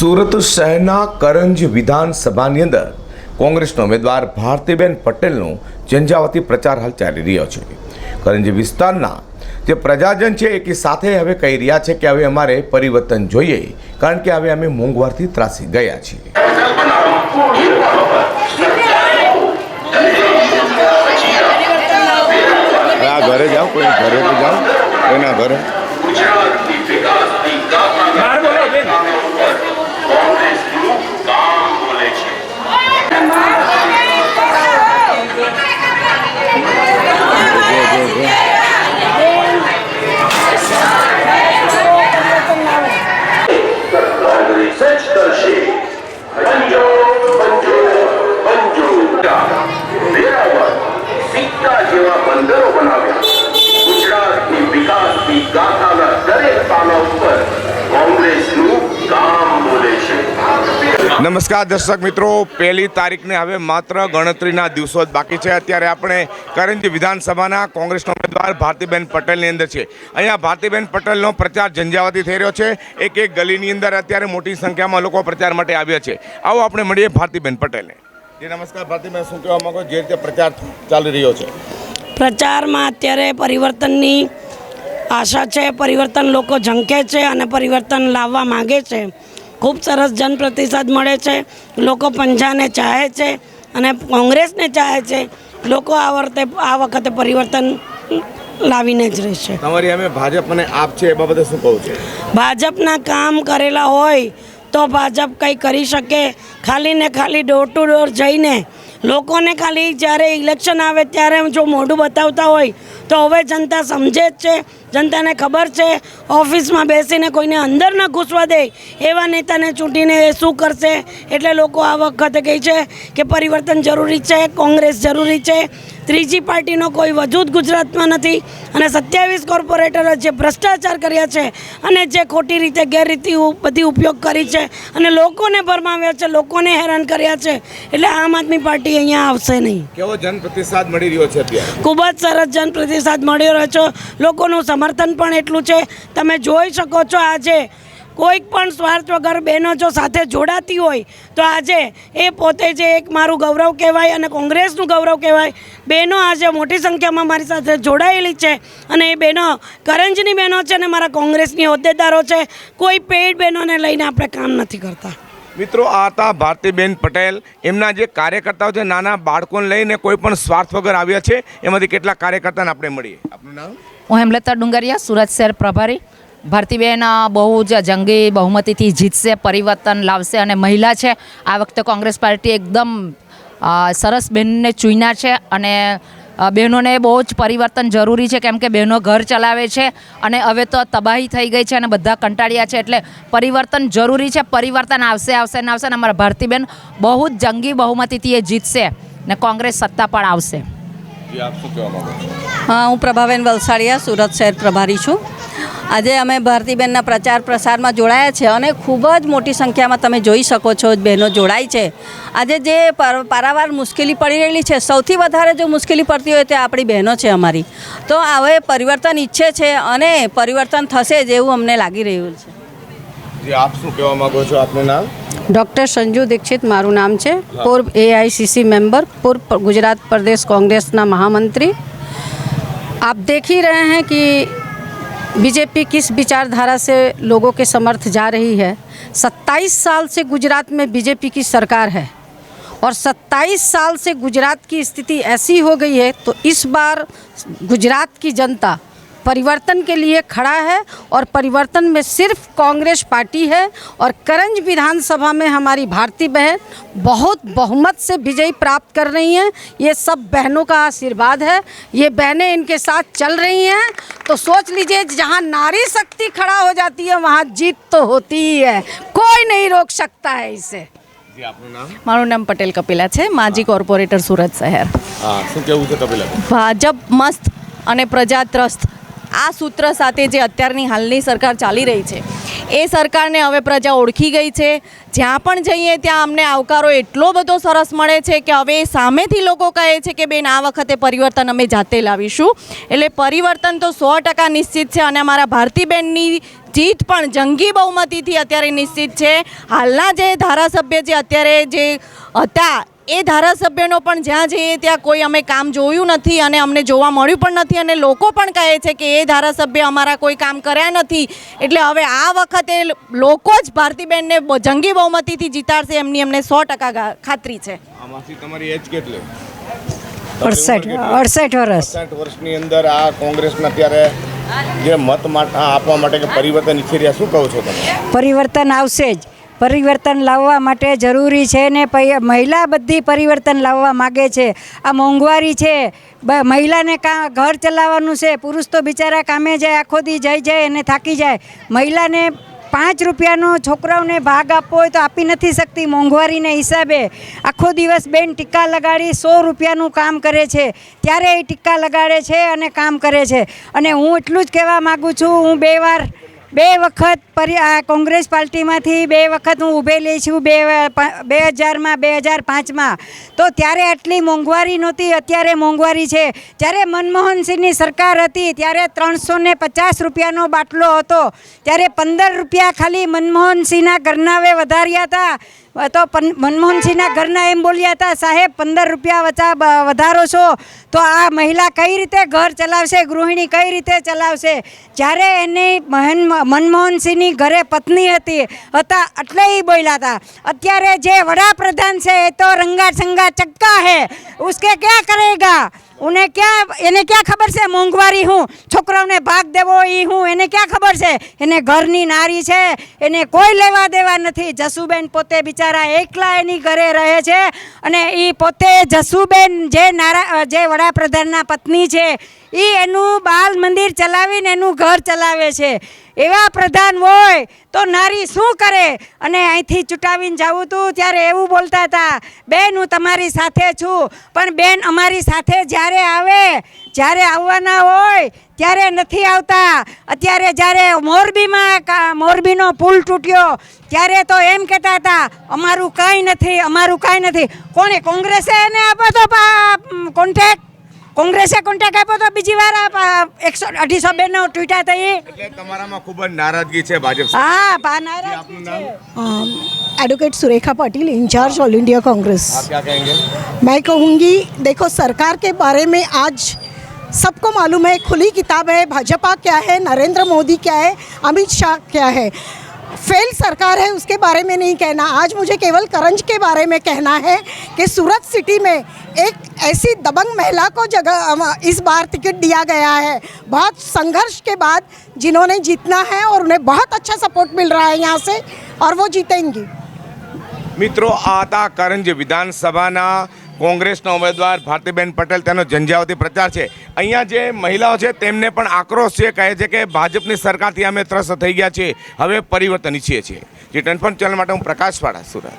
સુરત શહેરના કરંજ વિધાનસભાની અંદર કોંગ્રેસના ઉમેદવાર ભારતીબેન પટેલનો ઝંઝાવતી પ્રચાર હાલ ચાલી રહ્યો છે. કરંજ વિસ્તારના જે પ્રજાજન છે એકી સાથે હવે કહી રહ્યા છે કે હવે અમારે પરિવર્તન જોઈએ, કારણ કે હવે અમે મોંઘવારથી ત્રાસી ગયા છીએ. ઘરે જાઓ, કોઈ ઘરે તો જાઓ, કોઈના ઘરે. નમસ્કાર દર્શક મિત્રો, પહેલી તારીખને હવે માત્ર ગણતરીના દિવસો જ બાકી છે. અત્યારે આપણે કરંજી વિધાનસભાના કોંગ્રેસના ઉમેદવાર ભારતીબેન પટેલની અંદર છે. અહીંયા ભારતીબેન પટેલનો પ્રચાર ઝંઝાવાતી થઈ રહ્યો છે. એક એક ગલીની અંદર અત્યારે મોટી સંખ્યામાં લોકો પ્રચાર માટે આવ્યા છે. આવો આપણે મળીએ ભારતીબેન પટેલને. જે, નમસ્કાર ભારતીબેન, શું કહેવા માંગો જે રીતે પ્રચાર ચાલી રહ્યો છે. પ્રચારમાં અત્યારે પરિવર્તનની આશા છે, પરિવર્તન લોકો ઝંકે છે અને પરિવર્તન લાવવા માગે છે. ખૂબ સરસ જનપ્રતિસાદ મળે છે. લોકો પંજાને ચાહે છે અને કોંગ્રેસને ચાહે છે. લોકો આ વખતે આ વખતે પરિવર્તન લાવીને જ રહેશે. તમારી અમે ભાજપ અને આપ છે એ બાબતે શું કહું છે? ભાજપના કામ કરેલા હોય તો ભાજપ કંઈ કરી શકે. ખાલી ને ખાલી ડોર ટુ ડોર જઈને લોકોને ખાલી જ્યારે ઇલેક્શન આવે ત્યારે જો મોઢું બતાવતા હોય તો હવે જનતા સમજે જ છે. જનતાને ખબર છે ઓફિસમાં બેસીને કોઈને અંદર ન ઘૂસવા દે એવા નેતાને ચૂંટીને એ શું કરશે? એટલે લોકો આ વખતે કહે છે કે પરિવર્તન જરૂરી છે કોંગ્રેસ જરૂરી છે. ત્રીજી પાર્ટીનો કોઈ વજૂદ ગુજરાતમાં નથી. અને સત્યાવીસ કોર્પોરેટરો જે ભ્રષ્ટાચાર કર્યા છે અને જે ખોટી રીતે ગેરરીતિ બધી ઉપયોગ કરી છે અને લોકોને ભરમાવ્યા છે લોકોને હેરાન કર્યા છે એટલે આમ આદમી પાર્ટી અહીંયા આવશે નહીં. કેવો જન પ્રતિસાદ મળી રહ્યો છે ખૂબ જ સરસ જન પ્રતિસાદ મળી રહ્યો છે. લોકોનું સમર્થન પણ એટલું છે. તમે જોઈ શકો છો આજે કોઈક પણ સ્વાર્થ વગર બહેનો જો સાથે જોડાતી હોય, તો આજે એ પોતે જે એક મારું ગૌરવ કહેવાય અને કોંગ્રેસનું ગૌરવ કહેવાય, બહેનો આજે મોટી સંખ્યામાં મારી સાથે જોડાયેલી છે અને એ બહેનો કરંજની બહેનો છે અને મારા કોંગ્રેસની હોદ્દેદારો છે. કોઈ પેડ બહેનોને લઈને આપણે કામ નથી કરતા. મિત્રો, આ હતા ભારતીબેન પટેલ. એમના જે કાર્યકર્તાઓ છે, નાના બાળકોને લઈને કોઈ પણ સ્વાર્થ વગર આવ્યા છે, એમાંથી કેટલા કાર્યકર્તાને આપણે મળીએ. આપનું નામ? હું હેમલતા ડુંગરિયા, સુરત શહેર પ્રભારી. ભારતીબેન બહુ જ જંગી બહુમતીથી જીતશે, પરિવર્તન લાવશે અને મહિલા છે. આ વખતે કોંગ્રેસ પાર્ટી એકદમ સરસ બહેનને ચૂઈના છે અને બહેનોને બહુ જ પરિવર્તન જરૂરી છે, કેમ કે બહેનો ઘર ચલાવે છે અને હવે તો તબાહી થઈ ગઈ છે અને બધા કંટાળ્યા છે એટલે પરિવર્તન જરૂરી છે, પરિવર્તન આવશે આવશે ને આવશે ને અમારા ભારતીબેન બહુ જ જંગી બહુમતીથી એ જીતશે ને કોંગ્રેસ સત્તા પણ આવશે. હા હું પ્રભાબેન વલસાડિયા સુરત શહેર પ્રભારી છું. આજે અમે ભારતીબેનના પ્રચાર પ્રસારમાં જોડાયા છે અને ખૂબ જ મોટી સંખ્યામાં તમે જોઈ શકો છો બહેનો જોડાય છે. આજે જે પર- પારાવાર મુશ્કેલી પડી રહેલી છે સૌથી વધારે જો મુશ્કેલી પડતી હોય તે આપણી બહેનો છે અમારી. તો હવે પરિવર્તન ઈચ્છે છે અને પરિવર્તન થશે જ એવું અમને લાગી રહ્યું છે. આપ શું કહેવા માગો છો આપનું નામ? डॉक्टर संजू दीक्षित मारू नाम છે પૂર્વ एआईसीसी मेंबर पूर्व गुजरात प्रदेश कांग्रेस ना महामंत्री आप देख ही रहे हैं कि बीजेपी किस विचारधारा से लोगों के समर्थ जा रही है 27 साल से गुजरात में बीजेपी की सरकार है और 27 साल से गुजरात की स्थिति ऐसी हो गई है तो इस बार गुजरात की जनता परिवर्तन के लिए खड़ा है और परिवर्तन में सिर्फ कांग्रेस पार्टी है और करंज विधानसभा में हमारी भारती बहन बहुत बहुमत से विजयी प्राप्त कर रही हैं ये सब बहनों का आशीर्वाद है ये बहनें इनके साथ चल रही हैं तो सोच लीजिए जहाँ नारी शक्ति खड़ा हो जाती है वहाँ जीत तो होती ही है कोई नहीं रोक सकता है इसे જી આપનું નામ મારું નામ પટેલ કપિલા છે માજી કોર્પોરેટર સુરત શહેર હા શું કહેવું છે કપિલા ભાજપ મસ્ત અને પ્રજા ત્રસ્ત આ સૂત્ર સાથે જે અત્યારની હાલની સરકાર ચાલી રહી છે, એ સરકારને હવે પ્રજા ઓળખી ગઈ છે. જ્યાં પણ જઈએ ત્યાં અમને આવકારો એટલો બધો સરસ મળે છે કે હવે સામેથી લોકો કહે છે કે બેન આ વખતે પરિવર્તન અમે જાતે લાવીશું. એટલે પરિવર્તન તો સો ટકા નિશ્ચિત છે અને અમારા ભારતીબેનની જીત પણ જંગી બહુમતીથી અત્યારે નિશ્ચિત છે. હાલના જે ધારાસભ્ય જે અત્યારે જે હતા એ ધારાસભ્યનો પણ જ્યાં જઈએ ત્યાં કોઈ અમે કામ જોયું નથી અને અમને જોવા મળ્યું પણ નથી અને લોકો પણ કહે છે કે એ ધારાસભ્ય અમારા કોઈ કામ કર્યા નથી. એટલે હવે આ વખતે લોકો જ ભારતીબેનને જંગી બહુમતીથી જીતાડશે એમની એમને સો ટકા ખાતરી છે. આમાંથી તમારી એજ કેટલી? અડસઠ અડસઠ વર્ષ. સાઠ વર્ષની અંદર આ કોંગ્રેસના અત્યારે જે મત માટે આપવા માટે કે પરિવર્તન ઈચ્છી રહ્યા શું કહો છો તમે? પરિવર્તન આવશે જ. પરિવર્તન લાવવા માટે જરૂરી છે ને મહિલા બધી પરિવર્તન લાવવા માગે છે. આ મોંઘવારી છે. મહિલાને કા, ઘર ચલાવવાનું છે. પુરુષ તો બિચારા કામે જાય, આખો દી જઈ જાય અને થાકી જાય. મહિલાને પાંચ રૂપિયાનો છોકરાઓને ભાગ આપવો હોય તો આપી નથી શકતી મોંઘવારીના હિસાબે. આખો દિવસ બેન ટીકા લગાડી સો રૂપિયાનું કામ કરે છે. ત્યારે એ ટીકા લગાડે છે અને કામ કરે છે. અને હું એટલું જ કહેવા માગું છું, હું બે વાર બે વખત પરી કોંગ્રેસ પાર્ટીમાંથી બે વખત હું ઊભેલી છું, બે બે હજારમાં, બે હજાર પાંચમાં. તો ત્યારે આટલી મોંઘવારી નહોતી, અત્યારે મોંઘવારી છે. જ્યારે મનમોહનસિંહની સરકાર હતી, ત્યારે ત્રણસો ને પચાસ રૂપિયાનો બાટલો હતો. ત્યારે પંદર રૂપિયા ખાલી મનમોહનસિંહના ઘરનાવે વધાર્યા હતા. તો મનમોહનસિંહના ઘરના એમ બોલ્યા હતા, સાહેબ, પંદર રૂપિયા વચા વધારો છો, તો આ મહિલા કઈ રીતે ઘર ચલાવશે, ગૃહિણી કઈ રીતે ચલાવશે? જ્યારે એની મહેન, મનમોહનસિંહની ઘરે પત્ની હતી, હતા, એટલે એ બોલ્યા હતા. અત્યારે જે વડાપ્રધાન છે, એ તો રંગા સંગા ચક્કા હે, ઉસકે ક્યાં કરેગા? ઉને ક્યાં, એને ક્યાં ખબર છે? મોંઘવારી હું? છોકરાઓને ભાગ દેવો એ હું? એને ક્યાં ખબર છે? એને ઘરની નારી છે. એને કોઈ લેવા દેવા નથી. જસુબેન પોતે બિચારા એકલા એની ઘરે રહે છે. અને એ પોતે જસુબેન જે નારા જે વડાપ્રધાનના પત્ની છે એ એનું બાલ મંદિર ચલાવીને એનું ઘર ચલાવે છે. એવા પ્રધાન હોય તો નારી શું કરે? અને અહીંથી ચૂંટાવીને જવું તું? ત્યારે એવું બોલતા હતા, બેન, હું તમારી સાથે છું, પણ બેન અમારી સાથે જ્યારે આવે, જ્યારે આવવાના હોય, ત્યારે નથી આવતા. અત્યારે જ્યારે મોરબીમાં મોરબીનો પુલ તૂટ્યો, ત્યારે તો એમ કહેતા હતા, અમારું કાંઈ નથી, અમારું કાંઈ નથી. કોણે, કોંગ્રેસે એને આપો તો કોન્ટેક્ટ? કોંગ્રેસે કોન્ટેક્ટ આપ્યો તો બીજી વાર આ એકસો અઢીસો બેનો ટ્વીટા થઈ એટલે તમારામાં ખૂબ જ નારાજગી છે ભાજપ સાથે. હા પા નારાજ આપનું નામ advocate Surekha Patil incharge all India Congress आप क्या कहेंगे मैं कहूँगी देखो सरकार के बारे में आज सबको मालूम है खुली किताब है भाजपा क्या है नरेंद्र मोदी क्या है अमित शाह क्या है फेल सरकार है उसके बारे में नहीं कहना आज मुझे केवल करंज के बारे में कहना है कि सूरत सिटी में एक ऐसी दबंग महिला को जगह अम, इस बार टिकट दिया गया है बहुत संघर्ष के बाद जिन्होंने जीतना है और उन्हें बहुत अच्छा सपोर्ट मिल रहा है यहाँ से और वो जीतेंगी મિત્રો આ હતા કરંજ વિધાનસભાના કોંગ્રેસના ઉમેદવાર ભારતીબેન પટેલ તેનો જંજાવતી પ્રચાર છે. અહીંયા જે મહિલાઓ છે તેમને પણ આક્રોશ છે, કહે છે કે ભાજપની સરકારથી અમે ત્રસ્ત થઈ ગયા છીએ. હવે પરિવર્તન ઈચ્છીએ છીએ. જે ટનફન ચેનલ માટે હું પ્રકાશ વાળા સુરત.